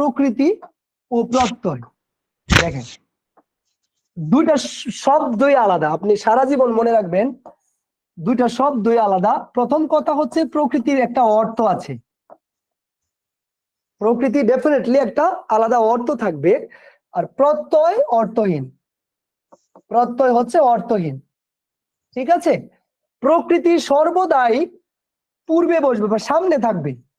প্রকৃতি ও প্রত্যয়। দেখেন, দুইটা শব্দই আলাদা। আপনি সারা জীবন মনে রাখবেন, দুইটা শব্দই আলাদা। প্রথম কথা হচ্ছে প্রকৃতির একটা অর্থ আছে। প্রকৃতি ডেফিনেটলি একটা আলাদা অর্থ থাকবে। আর প্রত্যয় অর্থহীন। প্রত্যয় হচ্ছে অর্থহীন। ঠিক আছে? প্রকৃতি সর্বদাই পূর্বে বসবে বা সামনে থাকবে।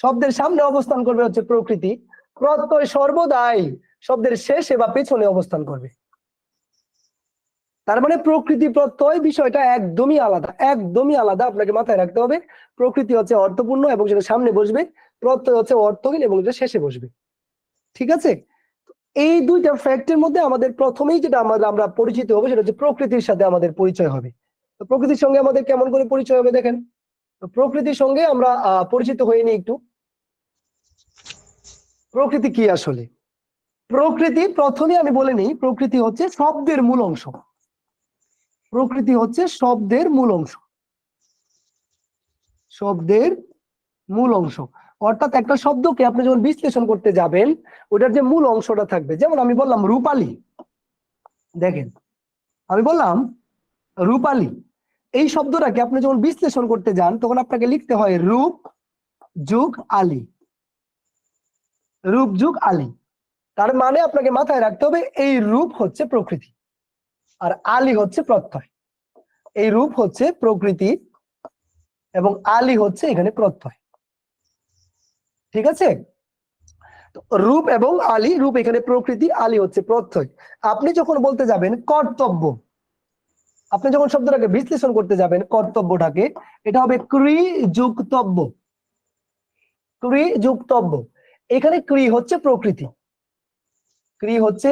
শব্দের সামনে অবস্থান করবে হচ্ছে প্রকৃতি। প্রত্যয় সর্বদাই শব্দের শেষে বা পেছনে অবস্থান করবে। তার মানে প্রকৃতি প্রত্যয় বিষয়টা একদমই আলাদা একদমই আলাদা আপনাকে মাথায় রাখতে হবে। প্রকৃতি হচ্ছে অর্থপূর্ণ এবং সেটা সামনে বসবে, প্রত্যয় হচ্ছে অর্থহীন এবং এটা শেষে বসবে। ঠিক আছে? এই দুইটা ফ্যাক্টের মধ্যে আমাদের প্রথমেই যেটা আমাদের, আমরা পরিচিত হবে সেটা হচ্ছে প্রকৃতির সাথে আমাদের পরিচয় হবে। তো প্রকৃতির সঙ্গে আমাদের কেমন করে পরিচয় হবে দেখেন? তো প্রকৃতির সঙ্গে আমরা পরিচিত হয়ে নিই একটু। প্রকৃতি কি আসলে? প্রকৃতি প্রথমে আমি বলে নিই, প্রকৃতি হচ্ছে শব্দের মূল অংশ। প্রকৃতি হচ্ছে শব্দের মূল অংশ। শব্দের মূল অংশ। অর্থাৎ একটা শব্দকে আপনি যখন বিশ্লেষণ করতে যাবেন, ওটার যে মূল অংশটা থাকবে, যেমন আমি বললাম রূপালী। দেখেন, আমি বললাম রূপালী। এই শব্দটাকে আপনি যখন বিশ্লেষণ করতে যান, তখন আপনাকে লিখতে হয় রূপ, যুগ, আলী। রূপ যুগ আলী। তার মানে আপনাকে মাথায় রাখতে হবে, এই রূপ হচ্ছে প্রকৃতি আর আলী হচ্ছে প্রত্যয়। এই রূপ হচ্ছে প্রকৃতি এবং আলী হচ্ছে এখানে প্রত্যয়। ঠিক আছে? রূপ এবং আলী, রূপ এখানে প্রকৃতি, আলী হচ্ছে প্রত্যয়। আপনি যখন বলতে যাবেন কর্তব্য, আপনি যখন শব্দটাকে বিশ্লেষণ করতে যাবেন কর্তব্যটাকে, এটা হবে ক্রি যুক্তব্য ক্রি যুক্তব্য এখানে ক্রি হচ্ছে প্রকৃতি। ক্রি হচ্ছে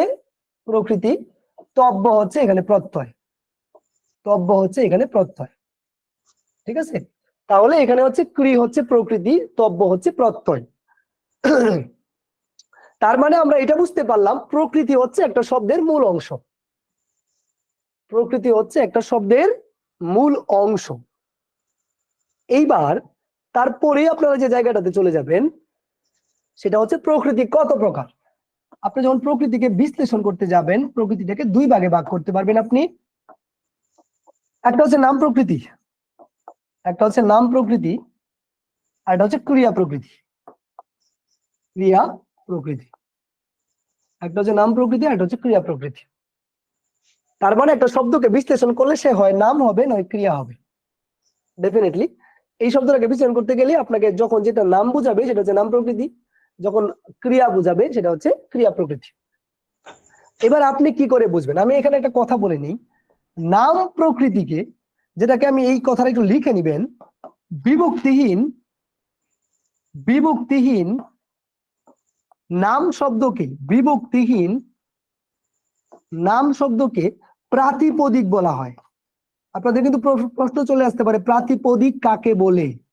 প্রকৃতি, তব্য হচ্ছে এখানে প্রত্যয়। তব্য হচ্ছে এখানে প্রত্যয়। ঠিক আছে? তাহলে এখানে হচ্ছে ক্রি হচ্ছে প্রকৃতি, তব্য হচ্ছে প্রত্যয়। তার মানে আমরা এটা বুঝতে পারলাম, প্রকৃতি হচ্ছে একটা শব্দের মূল অংশ। প্রকৃতি হচ্ছে একটা শব্দের মূল অংশ। এইবার তারপরে আপনারা যে জায়গাটাতে চলে যাবেন সেটা হচ্ছে প্রকৃতি কত প্রকার? আপনি যখন প্রকৃতিকে বিশ্লেষণ করতে যাবেন, প্রকৃতিটাকে দুই ভাগে ভাগ করতে পারবেন আপনি। একটা হচ্ছে নাম প্রকৃতি, একটা হচ্ছে নাম প্রকৃতি, আর একটা হচ্ছে ক্রিয়া প্রকৃতি। ক্রিয়া প্রকৃতি। একটা হচ্ছে নাম প্রকৃতি, আর একটা হচ্ছে ক্রিয়া প্রকৃতি। তার মানে একটা শব্দকে বিশ্লেষণ করলে সে হয় নাম হবে, নয় ক্রিয়া হবে। ডেফিনেটলি এই শব্দটাকে বিশ্লেষণ করতে গেলে আপনাকে যখন যেটা নাম বুঝাবে, সেটা হচ্ছে নাম প্রকৃতি। যখন ক্রিয়া বুঝাবে সেটা হচ্ছে ক্রিয়া প্রকৃতি। এবার আপনি কি করে বুঝবেন? আমি এখানে একটা কথা বলে নিই। নাম প্রকৃতিকে, যেটাকে আমি এই কথাটা একটু লিখে নিবেন, বিভক্তিহীন বিভক্তিহীন নাম শব্দকে, বিভক্তিহীন নাম শব্দকে প্রাতিপদিক বলা হয়। আপনাদের কিন্তু প্র- প্রশ্ন চলে আসতে পারে, প্রাতিপদিক কাকে বলে?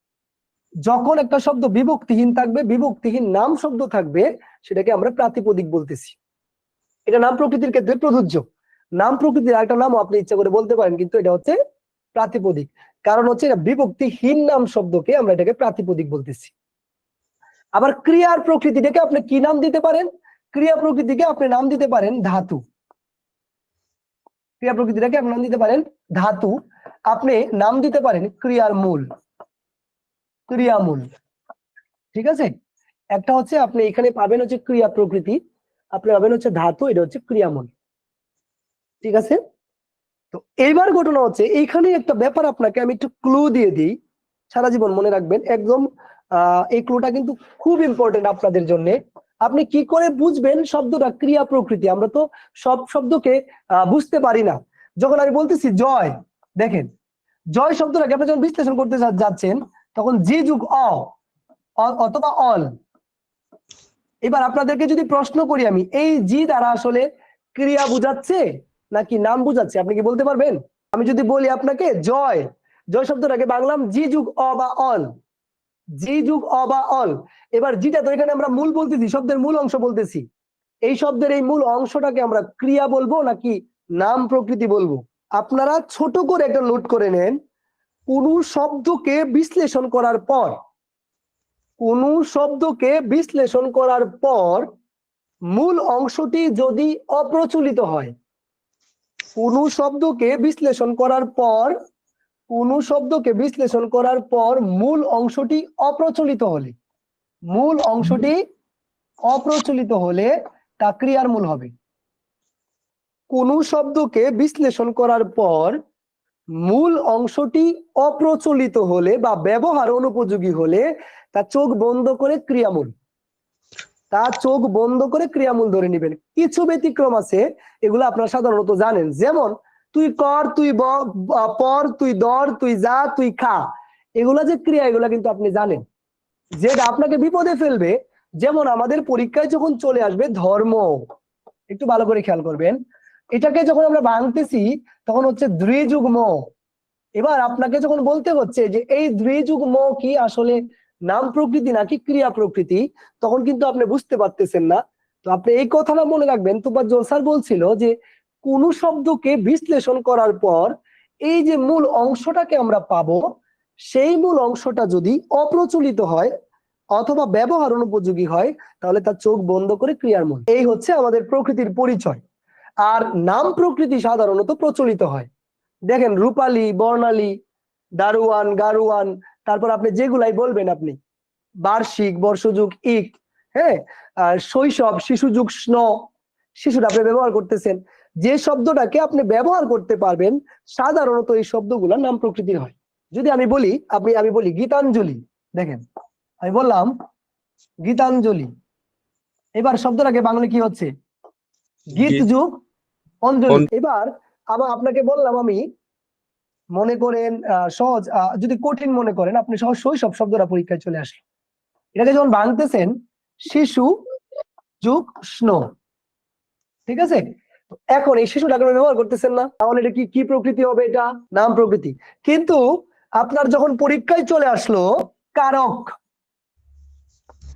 যখন একটা শব্দ বিভক্তিহীন থাকবে, বিভক্তিহীন নাম শব্দ থাকবে, সেটাকে আমরা প্রাতিপদিক বলতেছি। এটা নাম প্রকৃতির ক্ষেত্রে প্রযোজ্য। নাম প্রকৃতির আরেকটা নাম আপনি ইচ্ছা করে বলতে পারেন, কিন্তু এটা হচ্ছে প্রাতিপদিক। কারণ হচ্ছে এটা বিভক্তিহীন নাম শব্দকে আমরা এটাকে প্রাতিপদিক বলতেছি। আবার ক্রিয়ার প্রকৃতিটাকে আপনি কি নাম দিতে পারেন? ক্রিয়া প্রকৃতিকে আপনি নাম দিতে পারেন ধাতু। ক্রিয়া প্রকৃতিটাকে আপনি নাম দিতে পারেন ধাতু। আপনি নাম দিতে পারেন ক্রিয়ার মূল। ক্রিয়ামূল। ঠিক আছে? একটা হচ্ছে আপনি এখানে পাবেন হচ্ছে ক্রিয়া প্রকৃতি, আপনি পাবেন হচ্ছে ধাতু, এটা হচ্ছে ক্রিয়ামূল। ঠিক আছে? তো এইবার ঘটনা হচ্ছে এইখানে একটা ব্যাপার আপনাকে আমি একটু ক্লু দিয়ে দিই। সারা জীবন মনে রাখবেন, একদম এই ক্লুটা কিন্তু খুব ইম্পর্টেন্ট আপনাদের জন্য। আপনি কি করে বুঝবেন শব্দটা ক্রিয়া প্রকৃতি? আমরা তো সব শব্দকে বুঝতে পারি না। যখন আমি বলতেছি জয়, দেখেন, জয় শব্দটাকে আপনি যখন বিশ্লেষণ করতে যাচ্ছেন তখন জি যুগ অ, অথবা অল। এবার আপনাদেরকে যদি প্রশ্ন করি আমি, এই জি দ্বারা আসলে ক্রিয়া বুঝাচ্ছে নাকি নাম বুঝাচ্ছে? আপনি কি বলতে পারবেন? আমি যদি বলি আপনাকে, জয়। জয় শব্দটাকে বাংলাম জি যুগ অ বা অল। জি যুগ অ বা অল। এবার জিটা তো এখানে আমরা মূল বলতেছি, শব্দের মূল অংশ বলতেছি। এই শব্দের এই মূল অংশটাকে আমরা ক্রিয়া বলব নাকি নাম প্রকৃতি বলব? আপনারা ছোট করে একটা নোট করে নেন। কোন শব্দকে বিশ্লেষণ করার পর, কোন শব্দকে বিশ্লেষণ করার পর মূল অংশটি যদি অপ্রচলিত হয়, কোন শব্দকে বিশ্লেষণ করার পর, কোন শব্দকে বিশ্লেষণ করার পর মূল অংশটি অপ্রচলিত হলে, মূল অংশটি অপ্রচলিত হলে তা ক্রিয়ার মূল হবে। কোন শব্দকে বিশ্লেষণ করার পর মূল অংশটি অপ্রচলিত হলে বা ব্যবহার অনুপযোগী হলে তা চোখ বন্ধ করে ক্রিয়ামূল। তা চোখ বন্ধ করে ক্রিয়ামূল ধরে নেবেন। কিছু ব্যতিক্রম আছে, এগুলো আপনারা সাধারণত জানেন। যেমন, তুই কর, তুই পর, তুই দর, তুই যা, তুই খা। এগুলা যে ক্রিয়া, এগুলা কিন্তু আপনি জানেন। যেটা আপনাকে বিপদে ফেলবে, যেমন আমাদের পরীক্ষায় যখন চলে আসবে ধর্ম। একটু ভালো করে খেয়াল করবেন। এটাকে যখন আমরা ভাঙতেছি তখন হচ্ছে দ্বিযুগ্ম। এবার আপনাকে যখন বলতে হচ্ছে যে এই দ্বিযুগ্ম কি আসলে নাম প্রকৃতি নাকি ক্রিয়া প্রকৃতি, তখন কিন্তু আপনি বুঝতে পারতেছেন না। তো আপনি এই কথাটা মনে রাখবেন। তোমার স্যার বলছিল যে কোন শব্দকে বিশ্লেষণ করার পর এই যে মূল অংশটাকে আমরা পাবো, সেই মূল অংশটা যদি অপ্রচলিত হয় অথবা ব্যবহার অনুপযোগী হয়, তাহলে তার চোখ বন্ধ করে ক্রিয়ার মূল। এই হচ্ছে আমাদের প্রকৃতির পরিচয়। আর নাম প্রকৃতি সাধারণত প্রচলিত হয়। দেখেন রূপালী, বর্ণালী, দারুয়ান, গারুয়ান, তারপর আপনি যেগুলাই বলবেন আপনি। বার্ষিক, বর্ষযুগ, ইক হ্যাঁ? শৈশব, শিশুযুগ, স্ন, শিশুটা আপনি ব্যবহার করতেছেন। যে শব্দটাকে আপনি ব্যবহার করতে পারবেন, সাধারণত এই শব্দগুলা নাম প্রকৃতির হয়। যদি আমি বলি, আপনি, আমি বলি গীতাঞ্জলি, দেখেন। আমি বললাম, গীতাঞ্জলি। এবার শব্দটাকে বাংলা কি হচ্ছে? গীত। যুগ অঞ্জলি। এবার আবার আপনাকে বললাম আমি মনে করেন সহজ যদি কঠিন মনে করেন আপনি সহজ শৈশব শব্দটা পরীক্ষায় চলে আসলো এটাকে যখন ভাঙতেছেন শিশু যুগ স্নো। ঠিক আছে? এখন এই শিশুটাকে ব্যবহার করতেছেন না তাহলে এটা কি কি প্রকৃতি হবে এটা? নাম প্রকৃতি। কিন্তু আপনার যখন পরীক্ষায় চলে আসলো কারক।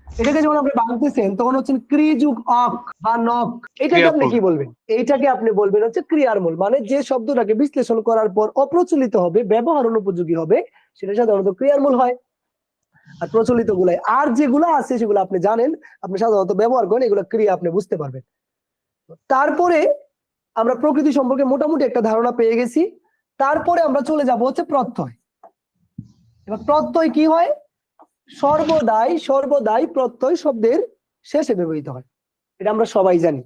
এটাকে যখন আপনি ভাঙতেছেন তখন হচ্ছেন ক্রিযুগ অক বা নক। এটাকে আপনি কি বলবেন? এইটাকে আপনি বলবেন হচ্ছে ক্রিয়ার মূল মানে যে শব্দটাকে বিশ্লেষণ করার পর অপ্রচলিত হবে ব্যবহার অনুপযোগী হবে সেটা সাধারণত ক্রিয়ার মূল হয়। আর প্রচলিত গুলাই আর যেগুলো আছে সেগুলো আপনি জানেন আপনি সাধারণত ব্যবহার করেন এগুলো ক্রিয়া আপনি বুঝতে পারবেন। তারপরে আমরা প্রকৃতি সম্পর্কে মোটামুটি একটা ধারণা পেয়ে গেছি। তারপরে আমরা চলে যাব হচ্ছে প্রত্যয়। এবার প্রত্যয় কি হয়? সর্বদাই সর্বদাই প্রত্যয় শব্দের শেষে ব্যবহৃত হয়। এটা আমরা সবাই জানি।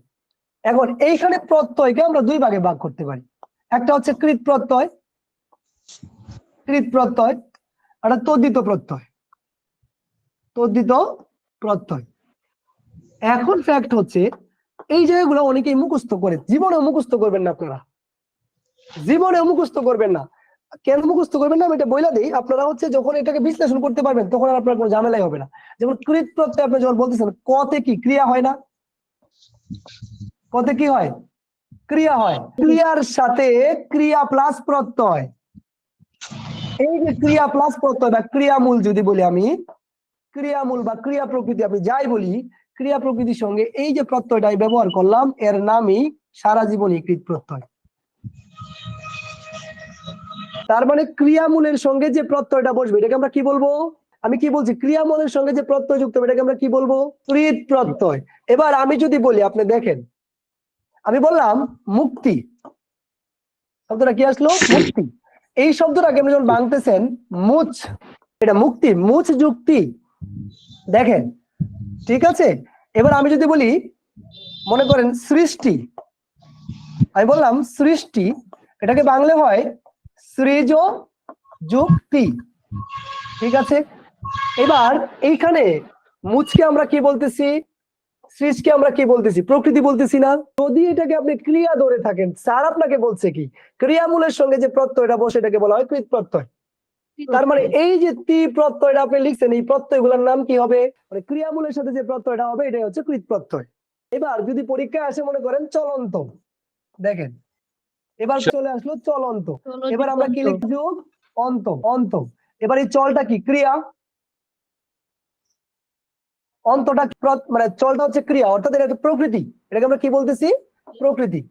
এখন এইখানে প্রত্যয়কে আমরা দুই ভাগে ভাগ করতে পারি। একটা হচ্ছে কৃত প্রত্যয় কৃত প্রত্যয় একটা তদ্দিত প্রত্যয়। তদ্দিত প্রত্যয়। এখন ফ্যাক্ট হচ্ছে, এই জায়গাগুলো অনেকেই মুখস্থ করে জীবনে মুখস্থ করবেন না আপনারা। জীবনে মুখস্থ করবেন না। কেন মুখস্থ করবেন না? আমি এটা বইলা দিই। আপনারা হচ্ছে যখন এটাকে বিশ্লেষণ করতে পারবেন, তখন আর আপনার কোনো ঝামেলাই হবে না। যেমন কৃত প্রত্যয় আপনি যখন বলতেছেন, কতে কি ক্রিয়া হয় না? কতে কি হয়? ক্রিয়া হয়। ক্রিয়ার সাথে ক্রিয়া প্লাস প্রত্যয়। এই যে ক্রিয়া প্লাস প্রত্যয় বা ক্রিয়ামূল যদি বলি আমি, ক্রিয়ামূল বা ক্রিয়া প্রকৃতি আমি যাই বলি, ক্রিয়া প্রকৃতির সঙ্গে এই যে প্রত্যয়টা ব্যবহার করলাম, এর নামই সারা জীবনই কৃত প্রত্যয়। তার মানে ক্রিয়ামূলের সঙ্গে যে প্রত্যয়টা বসবে, এটাকে আমরা কি বলব? আমি কি বলছি? ক্রিয়ামূলের সঙ্গে যে প্রত্যয় যুক্ত হবে, এটাকে আমরা কি বলব? কৃত প্রত্যয়। এবার আমি যদি বলি, আপনি দেখেন, আমি বললাম মুক্তি। শব্দটা কি আসলো? মুক্তি। এই শব্দটাকে আপনি যখন বাংতেছেন, মুচ, এটা মুক্তি, মুচ যুক্তি। দেখেন, ঠিক আছে? এবার আমি যদি বলি, মনে করেন সৃষ্টি। আমি বললাম সৃষ্টি, এটাকে বাংলা হয় সৃজ যুক্তি। ঠিক আছে? এবার এইখানে মুচকে আমরা কি বলতেছি? সৃজকে আমরা কি বলতেছি? প্রকৃতি বলতেছি না। যদি এটাকে আপনি ক্রিয়া ধরে থাকেন, স্যার আপনাকে বলছে কি? ক্রিয়ামূলের সঙ্গে যে প্রত্যয়টা বসে, এটাকে বলা হয় কৃত প্রত্যয় তার মানে এই যে তি প্রত্যয়টা আপনি লিখছেন, এই প্রত্যয়গুলোর নাম কি হবে? মানে ক্রিয়ামূলের সাথে যে প্রত্যয়টা হবে, এটাই হচ্ছে কৃত প্রত্যয় এবার যদি পরীক্ষায় আসে, মনে করেন চলন্ত। দেখেন এবার চলে আসলো চলন্ত এবার আমরা কি লিখি যোগ? অন্ত অন্ত এবার এই চলটা কি? ক্রিয়া। অন্তটা মানে চলটা হচ্ছে ক্রিয়া অর্থাৎ এটা একটা প্রকৃতি। এটাকে আমরা কি বলতেছি? প্রকৃতি।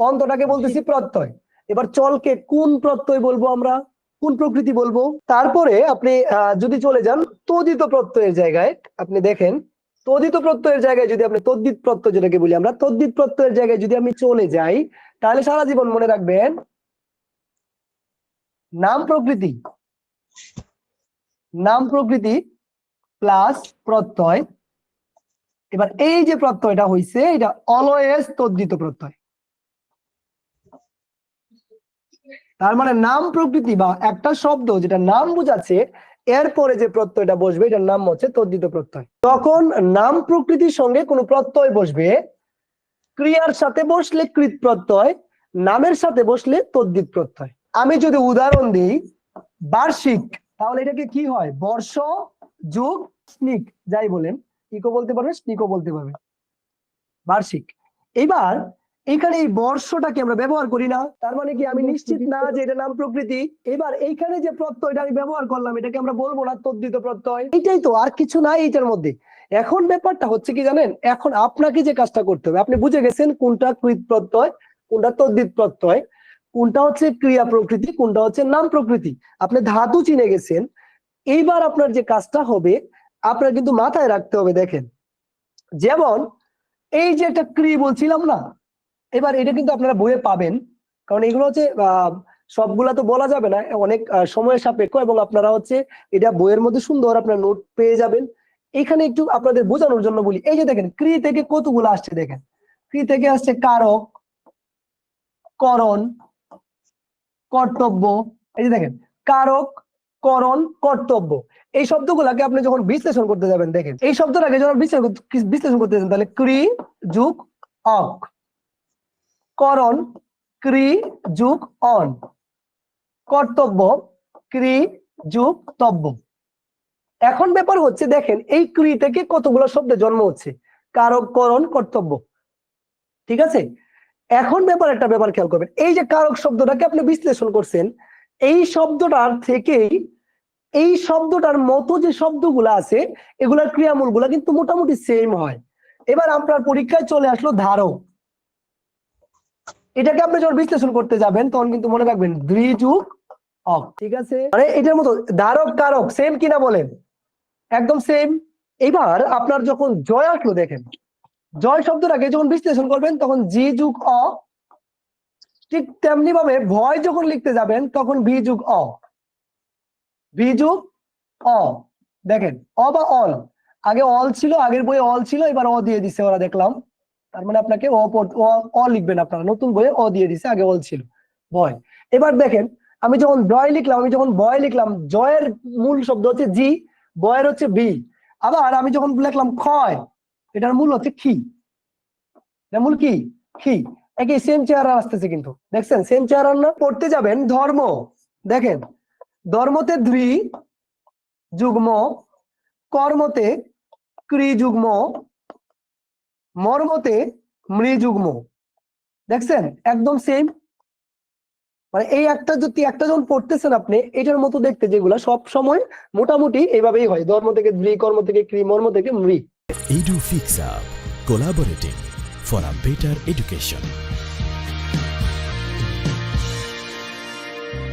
অন্তটাকে বলতেছি প্রত্যয়। এবার চলকে কোন প্রত্যয় বলব আমরা? কোন প্রকৃতি বলব? তারপরে আপনি আহ, যদি চলে যান তদিত প্রত্যয়ের জায়গায় আপনি দেখেন তদিত প্রত্যয়ের জায়গায় যদি আপনি তদ্দিত প্রত্যয় যেটাকে বলি আমরা তদ্দিত প্রত্যয়ের জায়গায় যদি আমি চলে যাই তাহলে সারা জীবন মনে রাখবেন, নাম প্রকৃতি নাম প্রকৃতি প্লাস প্রত্যয়। এবার এই যে প্রত্যয়টা হইছে, এটা অলওয়েজ তদ্দিত প্রত্যয়। তার মানে নাম প্রকৃতি বা একটা শব্দ যেটা নাম বোঝাচ্ছে, এরপরে যে প্রত্যয়টা বসবে, এটার নাম হচ্ছে তদ্দিত প্রত্যয়। তখন নাম প্রকৃতির সঙ্গে কোনো প্রত্যয় বসবে ক্রিয়ার সাথে বসলে কৃত প্রত্যয়, নামের সাথে বসলে তদ্বিত প্রত্যয়। আমি যদি উদাহরণ দিই, বার্ষিক, তাহলে এটাকে কি হয়? বর্ষ যুগ স্নিক, যাই বলেন, ইকো বলতে পারবে, স্নিকও বলতে পারবে। বার্ষিক। এবার, এখানে এই বর্ষটাকে আমরা ব্যবহার করি না। তার মানে কি, আমি নিশ্চিত না যে এটা নাম প্রকৃতি। এবার, এইখানে যে প্রত্যয়টা আমি ব্যবহার করলাম, এটাকে আমরা বলব না তদ্বিত প্রত্যয়। এটাই তো, আর কিছু নাই এটার মধ্যে। এখন ব্যাপারটা হচ্ছে কি জানেন? এখন আপনাকে যে কাজটা করতে হবে আপনি বুঝে গেছেন কোনটা কৃত প্রত্যয় কোনটা তদ্দিত প্রত্যয় কোনটা হচ্ছে ক্রিয়া প্রকৃতি কোনটা হচ্ছে নাম প্রকৃতি। আপনি ধাতু চিনে গেছেন এইবার আপনার যে কাজটা হবে আপনার কিন্তু মাথায় রাখতে হবে দেখেন। যেমন এই যে একটা ক্রি বলছিলাম না এবার এটা কিন্তু আপনারা বইয়ে পাবেন কারণ এগুলো হচ্ছে সবগুলা তো বলা যাবে না অনেক আহ, সময়ের সাপেক্ষ এবং আপনারা হচ্ছে এটা বইয়ের মধ্যে সুন্দর আপনার নোট পেয়ে যাবেন। এখানে একটু আপনাদের বোঝানোর জন্য বলি। এই যে দেখেন ক্রি থেকে কতগুলো আসছে দেখেন? ক্রি থেকে আসছে কারক, করণ, কর্তব্য। এই যে দেখেন, কারক, করণ, কর্তব্য। এই শব্দগুলাকে আপনি যখন বিশ্লেষণ করতে যাবেন, দেখেন, এই শব্দটাকে যখন বিশ্লেষণ বিশ্লেষণ করতে যাবেন তাহলে ক্রি যুগ অক। করণ ক্রি যুগ অন। কর্তব্য ক্রি যুগ তব্য। এখন ব্যাপার হচ্ছে, দেখেন, এই ক্রি থেকে কতগুলো শব্দ জন্ম হচ্ছে? কারক করণ কর্তব্য। ঠিক আছে? এখন ব্যাপার, একটা ব্যাপার খেয়াল করবেন। এই যে কারক শব্দটাকে আপনি বিশ্লেষণ করছেন, এই শব্দটার থেকেই, এই শব্দটার মতো যে শব্দগুলো আছে, এগুলার ক্রিয়ামূলগুলো কিন্তু মোটামুটি সেম হয়। এবার আপনার পরীক্ষায় চলে আসলো ধারক। এটাকে আপনি যখন বিশ্লেষণ করতে যাবেন, তখন কিন্তু মনে রাখবেন, দ্বিযুগ অক ঠিক আছে? মানে এটার মতো ধারক কারক সেম কিনা বলেন? একদম সেম এবার আপনার যখন জয় আসলো দেখেন, জয় শব্দটাকে যখন বিশ্লেষণ করবেন, তখন জি যুগ অ, ঠিক তেমনি ভাবে ভয় যখন লিখতে যাবেন, তখন ভি যুগ অ। ভি যুগ অ। দেখেন, অ বা অল আগে অল ছিল, আগের বইয়ে অল ছিল, এবার অ দিয়ে দিছে ওরা, দেখলাম। তার মানে আপনাকে অ অ- লিখবেন আপনারা। নতুন বইয়ে অ দিয়ে দিছে, আগে অল ছিল। ভয়। এবার দেখেন, আমি যখন জয় লিখলাম, আমি যখন ভয় লিখলাম, জয়ের মূল শব্দ হচ্ছে জি বয়ের হচ্ছে বি। আবার আমি যখন লিখলাম ক্ষয়, এটার মূল হচ্ছে খি এটার মূল কি? খি একই সেম চেহারা আসতেছে কিন্তু। দেখছেন? সেম চেহারা না, পড়তে যাবেন ধর্ম। দেখেন, ধর্মতে ধ্রি যুগ্ম, কর্মতে ক্রি যুগ্ম, মর্মতে মৃ যুগ্ম। দেখছেন? একদম সেম মানে এই একটা যদি একটা যখন পড়তেছেন আপনি, এটার মতো দেখতে যেগুলা সব সময় মোটামুটি এইভাবেই হয় ধর্ম থেকে দ্রি কর্ম থেকে ক্রি মর্ম থেকে মৃ edu fix up collaborating for a better education.